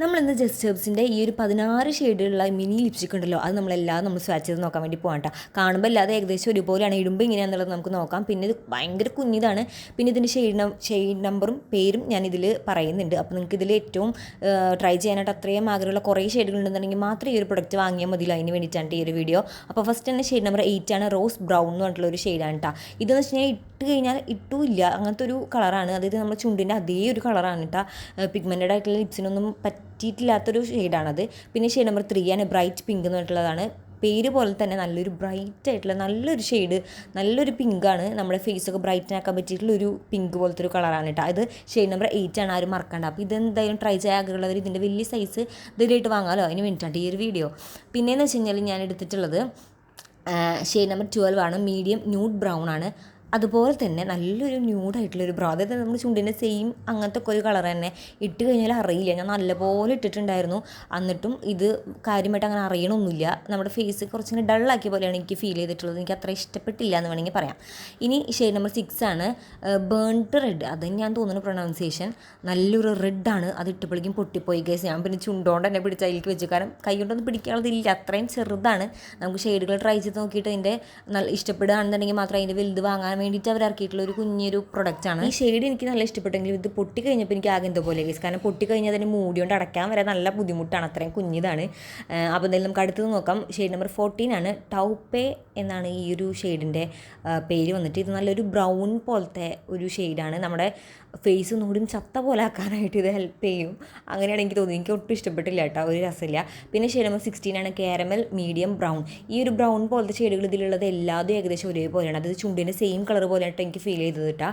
നമ്മൾ ഇന്ന് ജസ്റ്റ് ഹെബ്സിന്റെ ഈ ഒരു പതിനാറ് ഷെയ്ഡിലുള്ള മിനി ലിപ്സ്റ്റിക് ഉണ്ടല്ലോ അത് നമ്മളെല്ലാം നമ്മൾ സ്വാച്ച് ചെയ്ത് നോക്കാൻ വേണ്ടി പോകാം കേട്ടോ കാണുമ്പോൾ അല്ലാതെ ഏകദേശം ഒരുപോലെയാണ്. ഇടുമ്പോൾ ഇങ്ങനെയാണെന്നുള്ളത് നമുക്ക് നോക്കാം. പിന്നെ ഇത് ഭയങ്കര കുഞ്ഞിതാണ്. പിന്നെ ഇതിന്റെ ഷെയ്ഡ് ഷെയ്ഡ് നമ്പറും പേരും ഞാൻ ഇതിൽ പറയുന്നുണ്ട്. അപ്പോൾ നിങ്ങൾക്ക് ഇതിൽ ഏറ്റവും ട്രൈ ചെയ്യാനായിട്ട് അത്രയും ആഗ്രഹമുള്ള കുറേ ഷെയ്ഡുകൾ ഉണ്ടെന്നുണ്ടെങ്കിൽ മാത്രമേ ഈ ഒരു പ്രൊഡക്റ്റ് വാങ്ങിയാൽ മതിയല്ലോ അതിന് വേണ്ടിയിട്ടാണ് ഈ ഒരു വീഡിയോ. അപ്പോൾ ഫസ്റ്റ് തന്നെ ഷെയ്ഡ് നമ്പർ എയ്റ്റ് ആണ്. റോസ് ബ്രൗൺ എന്ന് പറഞ്ഞിട്ടുള്ള ഒരു ഷെയ്ഡാണ് കേട്ടോ ഇതെന്ന് വെച്ച് ഇട്ട് കഴിഞ്ഞാൽ ഇട്ടുമില്ല അങ്ങനത്തെ ഒരു കളറാണ്. അതായത് നമ്മുടെ ചുണ്ടിന്റെ അതേ ഒരു കളറാണ് കേട്ടോ പിഗ്മെന്റഡ് ആയിട്ടുള്ള ലിപ്സിനൊന്നും പറ്റിയിട്ടില്ലാത്തൊരു ഷെയ്ഡാണത്. പിന്നെ ഷെയ്ഡ് നമ്പർ ത്രീ ആണ് ബ്രൈറ്റ് പിങ്ക് എന്ന് പറഞ്ഞിട്ടുള്ളതാണ്. പേര് പോലെ തന്നെ നല്ലൊരു ബ്രൈറ്റ് ആയിട്ടുള്ള നല്ലൊരു ഷെയ്ഡ് നല്ലൊരു പിങ്കാണ് നമ്മുടെ ഫേസൊക്കെ ബ്രൈറ്റൻ ആക്കാൻ പറ്റിയിട്ടുള്ള ഒരു പിങ്ക് പോലത്തെ ഒരു കളറാണ് കേട്ടോ അത് ഷെയ്ഡ് നമ്പർ എയ്റ്റ് ആണ് ആരും മറക്കണ്ട. അപ്പോൾ ഇത് എന്തായാലും ട്രൈ ചെയ്യാൻ ആഗ്രഹമുള്ളവർ ഇതിന്റെ വലിയ സൈസ് ധൈര്യമായിട്ട് വാങ്ങാമല്ലോ അതിന് വേണ്ടിയിട്ടാണ് ഈ ഒരു വീഡിയോ പിന്നെയെന്ന് വെച്ച് കഴിഞ്ഞാൽ ഞാൻ എടുത്തിട്ടുള്ളത് ഷെയ്ഡ് നമ്പർ ട്വൽവ് ആണ്. മീഡിയം ന്യൂഡ് ബ്രൗൺ ആണ്. അതുപോലെ തന്നെ നല്ലൊരു ന്യൂഡായിട്ടുള്ളൊരു ബ്രോ അതായത് നമ്മുടെ ചുണ്ടിന്റെ സെയിം അങ്ങനത്തെ ഒക്കെ ഒരു കളർ തന്നെ ഇട്ട് കഴിഞ്ഞാൽ അറിയില്ല. ഞാൻ നല്ലപോലെ ഇട്ടിട്ടുണ്ടായിരുന്നു. എന്നിട്ടും ഇത് കാര്യമായിട്ട് അങ്ങനെ അറിയണമൊന്നുമില്ല. നമ്മുടെ ഫേസ് കുറച്ചിങ്ങനെ ഡള്ളാക്കിയ പോലെയാണ് എനിക്ക് ഫീൽ ചെയ്തിട്ടുള്ളത്. എനിക്ക് അത്ര ഇഷ്ടപ്പെട്ടില്ല എന്ന് വേണമെങ്കിൽ പറയാം. ഇനി ഷെയ്ഡ് നമ്പർ സിക്സ് ആണ് ബേൺഡ് റെഡ് അത് ഞാൻ തോന്നുന്നു പ്രൊണൗൺസിയേഷൻ നല്ലൊരു റെഡാണ് അത് ഇട്ടപ്പോഴേക്കും പൊട്ടിപ്പോയി കേസ് ഞാൻ പിന്നെ ചുണ്ടോണ്ട് തന്നെ പിടിച്ച അതിലേക്ക് വെച്ചു. കാരണം കൈ കൊണ്ടൊന്നും പിടിക്കാനുള്ളതില്ല. അത്രയും ചെറുതാണ്. നമുക്ക് ഷെയ്ഡുകൾ ട്രൈ ചെയ്ത് നോക്കിയിട്ട് അതിന്റെ നല്ല ഇഷ്ടപ്പെടുകയാണെന്നുണ്ടെങ്കിൽ മാത്രമേ അതിന്റെ വലുത് വാങ്ങാൻ വേണ്ടിയിട്ട് അവർ ഇറക്കിയിട്ടുള്ള ഒരു കുഞ്ഞൊരു പ്രൊഡക്റ്റാണ് ഈ ഷെയ്ഡ് എനിക്ക് നല്ല ഇഷ്ടപ്പെട്ടെങ്കിലും ഇത് പൊട്ടി കഴിഞ്ഞപ്പോൾ എനിക്ക് ആകെ എന്തോ പോലെ കേസ് കാരണം പൊട്ടി കഴിഞ്ഞാൽ അതിന് മൂടിയോണ്ട് അടയ്ക്കാൻ വരെ നല്ല ബുദ്ധിമുട്ടാണ്. അത്രയും കുഞ്ഞിതാണ്. അപ്പോൾ എന്തായാലും നമുക്ക് അടുത്തത് നോക്കാം. ഷെയ്ഡ് നമ്പർ ഫോർട്ടീൻ ആണ് ടൗപ്പേ എന്നാണ് ഈ ഒരു ഷെയ്ഡിന്റെ പേര് വന്നിട്ട്. ഇത് നല്ലൊരു ബ്രൗൺ പോലത്തെ ഒരു ഷെയ്ഡാണ് നമ്മുടെ ഫേസ് ഒന്നുകൂടി ചത്ത പോലെ ആക്കാനായിട്ട് ഇത് ഹെൽപ്പ് ചെയ്യും. അങ്ങനെയാണ് എനിക്ക് തോന്നി എനിക്ക് ഒട്ടും ഇഷ്ടപ്പെട്ടില്ല കേട്ടോ. ഒരു രസമില്ല. പിന്നെ ഷെയ്ഡ് നമ്പർ സിക്സ്റ്റീൻ ആണ് കാരമൽ മീഡിയം ബ്രൗൺ ഈ ഒരു ബ്രൗൺ പോലത്തെ ഷെയ്ഡുകൾ ഇതിലുള്ളത് എല്ലാതും ഏകദേശം ഒരേപോലെയാണ്. അതായത് ചുണ്ടിന്റെ സെയിം കളർ പോലെയായിട്ട് എനിക്ക് ഫീൽ ചെയ്തത് കേട്ടോ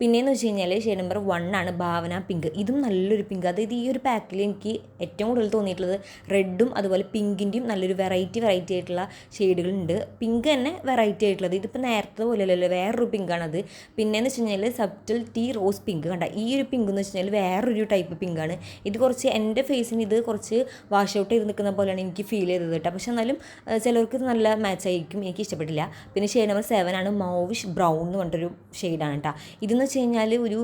പിന്നെയെന്ന് വെച്ച് കഴിഞ്ഞാൽ ഷെയ്ഡ് നമ്പർ വൺ ആണ് ഭാവന പിങ്ക് ഇതും നല്ലൊരു പിങ്ക് അതായത് ഈ ഒരു പാക്കിൽ എനിക്ക് ഏറ്റവും കൂടുതൽ തോന്നിയിട്ടുള്ളത് റെഡും അതുപോലെ പിങ്കിന്റെയും നല്ലൊരു വെറൈറ്റി വെറൈറ്റി ആയിട്ടുള്ള ഷെയ്ഡുകളുണ്ട് പിങ്ക് തന്നെ വെറൈറ്റി ആയിട്ടുള്ളത്. ഇതിപ്പോൾ നേരത്തെ പോലെയല്ലല്ലോ വേറൊരു പിങ്കാണത് പിന്നെയെന്ന് വെച്ച് കഴിഞ്ഞാൽ സബ്റ്റൽ ടീ റോസ് പിങ്ക് കണ്ട. ഈ ഒരു പിങ്ക് എന്ന് വെച്ച് കഴിഞ്ഞാൽ വേറൊരു ടൈപ്പ് പിങ്കാണ് ഇത് കുറച്ച് എന്റെ ഫേസിന് ഇത് കുറച്ച് വാഷ് ഔട്ട് ചെയ്ത് നിൽക്കുന്ന പോലെയാണ് എനിക്ക് ഫീൽ ചെയ്തത് കേട്ടോ. പക്ഷെ എന്നാലും ചിലർക്ക് നല്ല മാച്ച് ആയിരിക്കും. എനിക്ക് ഇഷ്ടപ്പെട്ടില്ല. പിന്നെ ഷെയ്ഡ് നമ്പർ സെവൻ ആണ് മൗവിഷ് ബ്രൗൺ എന്ന് പറഞ്ഞിട്ടൊരു ഷെയ്ഡാണ് കേട്ടോ. ഇതെന്ന് വെച്ച് കഴിഞ്ഞാൽ ഒരു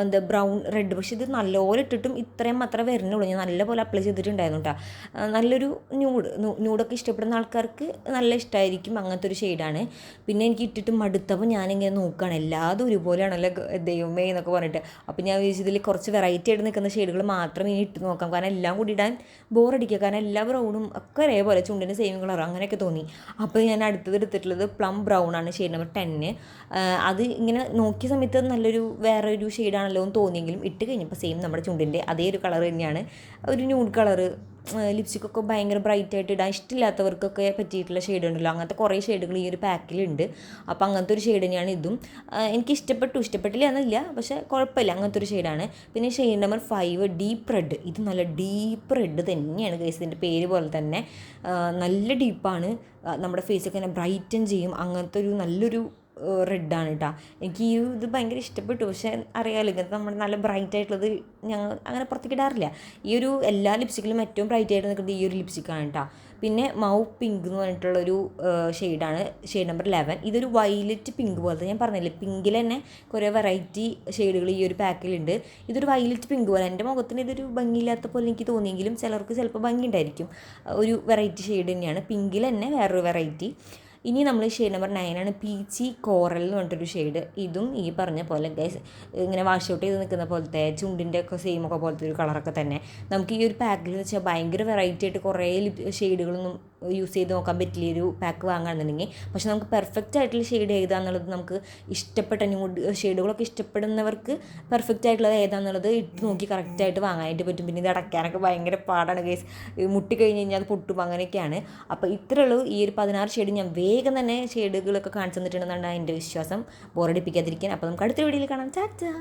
എന്താ ബ്രൗൺ റെഡ് പക്ഷേ ഇത് നല്ലപോലെ ഇട്ടിട്ടും ഇത്രയും മാത്രമേ വരുന്നുള്ളൂ. ഞാൻ നല്ലപോലെ അപ്ലൈ ചെയ്തിട്ടുണ്ടായിരുന്നു കേട്ടോ നല്ലൊരു ന്യൂഡ് ന്യൂഡൊക്കെ ഇഷ്ടപ്പെടുന്ന ആൾക്കാർക്ക് നല്ല ഇഷ്ടമായിരിക്കും അങ്ങനത്തെ ഒരു ഷെയ്ഡാണ് പിന്നെ എനിക്ക് ഇട്ടിട്ട് മടുത്തപ്പോൾ ഞാനിങ്ങനെ നോക്കുകയാണ് എല്ലാതും ഒരുപോലെയാണല്ലോ ദൈവമേ എന്നൊക്കെ പറഞ്ഞിട്ട്. അപ്പോൾ ഞാൻ വിചാരിച്ചതിൽ കുറച്ച് വെറൈറ്റി ആയിട്ട് നിൽക്കുന്ന ഷെയ്ഡുകൾ മാത്രം ഇനി ഇട്ട് നോക്കാം. കാരണം എല്ലാം കൂടി ഇടാൻ ബോറടിക്കുക കാരണം എല്ലാ ബ്രൗണും ഒക്കെ ഒരേപോലെ ചുണ്ടിന് സെയിം കളർ അങ്ങനെയൊക്കെ തോന്നി. അപ്പോൾ ഞാൻ അടുത്തത് എടുത്തിട്ടുള്ളത് പ്ലം ബ്രൗൺ ആണ്. ഷെയ്ഡ് നമ്പർ ടെന്ന് അത് ഇങ്ങനെ നോക്കിയ സമയത്ത് നല്ലൊരു വേറൊരു ഷെയ്ഡാണല്ലോ എന്ന് തോന്നിയെങ്കിലും ഇട്ട് കഴിഞ്ഞപ്പോൾ സെയിം നമ്മുടെ ചുണ്ടിന്റെ അതേ ഒരു കളർ തന്നെയാണ്. ഒരു ന്യൂഡ് കളറ് ലിപ്സ്റ്റിക്കൊക്കെ ഭയങ്കര ബ്രൈറ്റായിട്ട് ഇടാൻ ഇഷ്ടമില്ലാത്തവർക്കൊക്കെ പറ്റിയിട്ടുള്ള ഷെയ്ഡ് ഉണ്ടല്ലോ. അങ്ങനത്തെ കുറേ ഷെയ്ഡുകൾ ഈ ഒരു പാക്കിലുണ്ട് അപ്പോൾ അങ്ങനത്തെ ഒരു ഷെയ്ഡ് തന്നെയാണ് ഇതും. എനിക്ക് ഇഷ്ടപ്പെട്ടു. ഇഷ്ടപ്പെട്ടില്ല എന്നില്ല. പക്ഷേ കുഴപ്പമില്ല. അങ്ങനത്തെ ഒരു ഷെയ്ഡാണ് പിന്നെ shade number five deep red ഇത് നല്ല ഡീപ്പ് റെഡ് തന്നെയാണ് ഗൈസ് ഇതിന്റെ പേര് പോലെ തന്നെ. നല്ല ഡീപ്പാണ് നമ്മുടെ ഫേസൊക്കെ തന്നെ ബ്രൈറ്റൻ ചെയ്യും. അങ്ങനത്തെ ഒരു നല്ലൊരു റെഡാണ് കേട്ടോ എനിക്ക് ഈ ഇത് ഭയങ്കര ഇഷ്ടപ്പെട്ടു. പക്ഷേ അറിയാമല്ലോ ഇങ്ങനത്തെ നമ്മുടെ നല്ല ബ്രൈറ്റ് ആയിട്ടുള്ളത് ഞങ്ങൾ അങ്ങനെ പുറത്തേക്ക് ഇടാറില്ല. ഈ ഒരു എല്ലാ ലിപ്സ്റ്റിക്കിലും ഏറ്റവും ബ്രൈറ്റ് ആയിട്ട് നിൽക്കുന്നത് ഈ ഒരു ലിപ്സ്റ്റിക്കാണ് കേട്ടോ പിന്നെ മൗ പിങ്ക് എന്ന് പറഞ്ഞിട്ടുള്ളൊരു ഷെയ്ഡാണ്. ഷെയ്ഡ് നമ്പർ ലെവൻ ഇതൊരു വയലറ്റ് പിങ്ക് പോലത്തെ ഞാൻ പറഞ്ഞില്ലേ? പിങ്കിൽ തന്നെ കുറേ വെറൈറ്റി ഷെയ്ഡുകൾ ഈ ഒരു പാക്കിലുണ്ട്. ഇതൊരു വയലറ്റ് പിങ്ക് പോലെ. എന്റെ മുഖത്തിന് ഇതൊരു ഭംഗിയില്ലാത്ത പോലെ എനിക്ക് തോന്നിയെങ്കിലും ചിലർക്ക് ചിലപ്പോൾ ഭംഗി ഉണ്ടായിരിക്കും. ഒരു വെറൈറ്റി ഷെയ്ഡ് തന്നെയാണ്. പിങ്കിൽ തന്നെ വേറൊരു വെറൈറ്റി. ഇനി നമ്മൾ ഷെയ്ഡ് നമ്പർ നയനാണ് പീച്ചി കോറൽ എന്ന് പറഞ്ഞിട്ടൊരു ഷെയ്ഡ് ഇതും ഈ പറഞ്ഞ പോലെ ഗൈസ് ഇങ്ങനെ വാഷ് ഔട്ട് ചെയ്ത് നിൽക്കുന്ന പോലത്തെ ചുണ്ടിന്റെ ഒക്കെ സെയിം ഒക്കെ പോലത്തെ ഒരു കളറൊക്കെ തന്നെ. നമുക്ക് ഈ ഒരു പാക്കിൽ വെച്ചാൽ ഭയങ്കര വെറൈറ്റി ആയിട്ട് കുറേ ഷെയ്ഡുകളൊന്നും യൂസ് ചെയ്ത് നോക്കാൻ പറ്റില്ല ഒരു പാക്ക് വാങ്ങുകയാണെന്നുണ്ടെങ്കിൽ പക്ഷെ നമുക്ക് പെർഫെക്റ്റ് ആയിട്ടുള്ള ഷെയ്ഡ് ഏതാണെന്നുള്ളത് നമുക്ക് ഇഷ്ടപ്പെട്ട ന്യൂഡ് ഷെയ്ഡുകളൊക്കെ ഇഷ്ടപ്പെടുന്നവർക്ക് പെർഫെക്റ്റ് ആയിട്ടുള്ളത് ഏതാണെന്നുള്ളത് ഇട്ട് നോക്കി കറക്റ്റായിട്ട് വാങ്ങാനായിട്ട് പറ്റും. പിന്നെ ഇത് അടയ്ക്കാനൊക്കെ ഭയങ്കര പാടാണ് കേസ് മുട്ടി കഴിഞ്ഞ് കഴിഞ്ഞാൽ അത് പൊട്ടും അങ്ങനെയൊക്കെയാണ്. അപ്പോൾ ഇത്രയുള്ളൂ ഈ ഒരു പതിനാറ് ഷെയ്ഡ് ഞാൻ വേഗം തന്നെ ഷെയ്ഡുകളൊക്കെ കാണിച്ചു തന്നിട്ടുണ്ടെന്നാണ് എന്റെ വിശ്വാസം. ബോറടിപ്പിക്കാതിരിക്കാൻ അപ്പോൾ നമുക്ക് അടുത്ത വീഡിയോയിൽ കാണാം. ചാച്ചാ